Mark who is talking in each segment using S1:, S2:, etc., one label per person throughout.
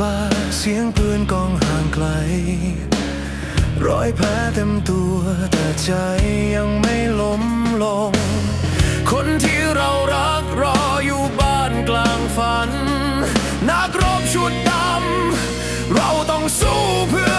S1: บาเสียงปืนกองห่างไกล รอยแผลเต็มตัวแต่ใจยังไม่ล้มลง คนที่เรารักรออยู่บ้านกลางฝัน นักรบชุดดำ เราต้องสู้เพื่อ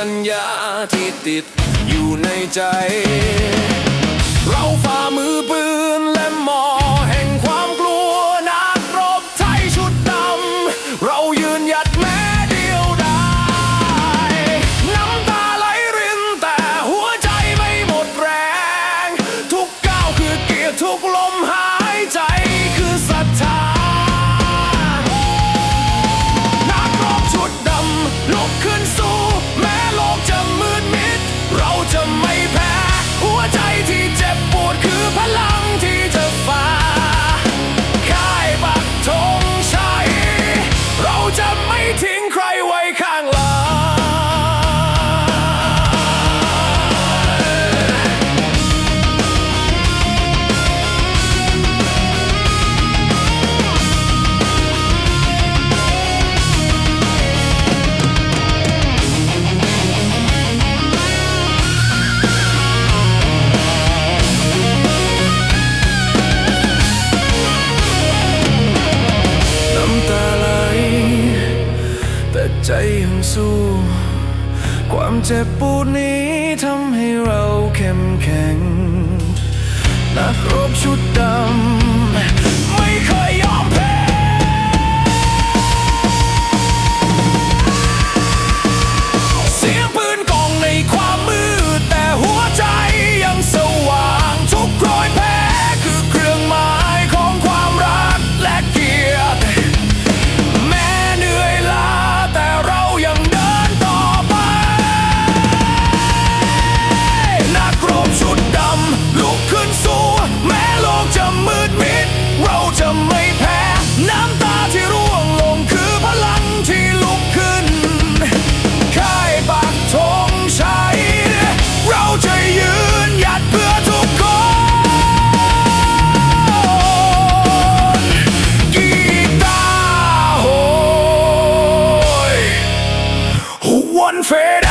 S1: สัญญาที่ติดอยู่ในใจ เราฝ่ามือปืนและมอง สู้ ความเจ็บปวดนี้ทำให้เราเข้มแข็งนักรบชุดดาว fuera.